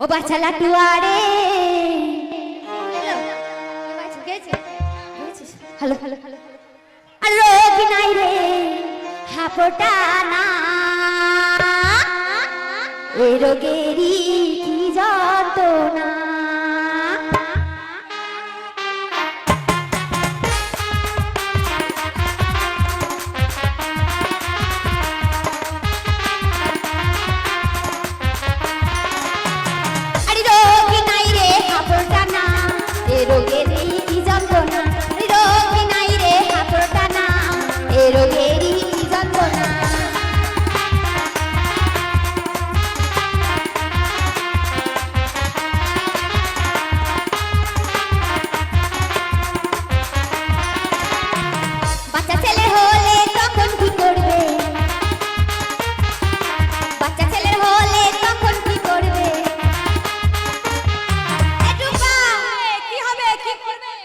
ও বাচ্চা লাটুয়ারে hello hello hello hello রোগ নাই রে হাপটা না। এ রোগেরই কি যন্ত্রণা।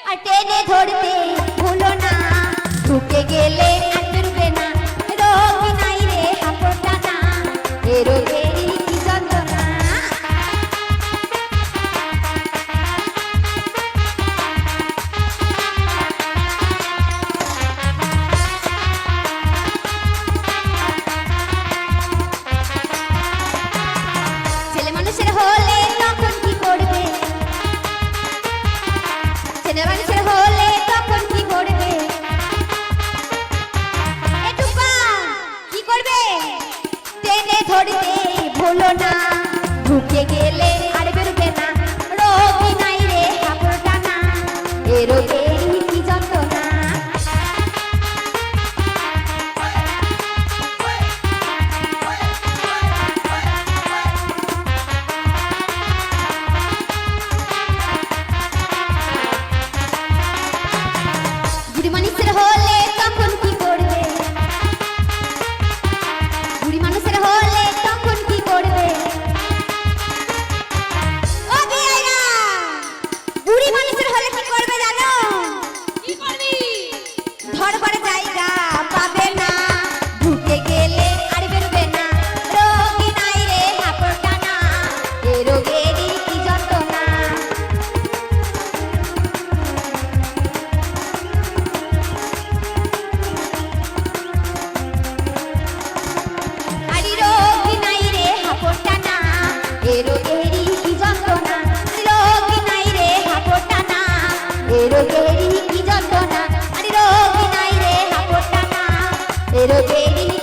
আর টেনে ধরতে ভুলো না। ঢুকে গেলে ছেলে তখন কি কি করবে? ভুলো না। রোগেরই কি যন্ত্রণা? আরে নাই রে হাপটানা। রোগেরই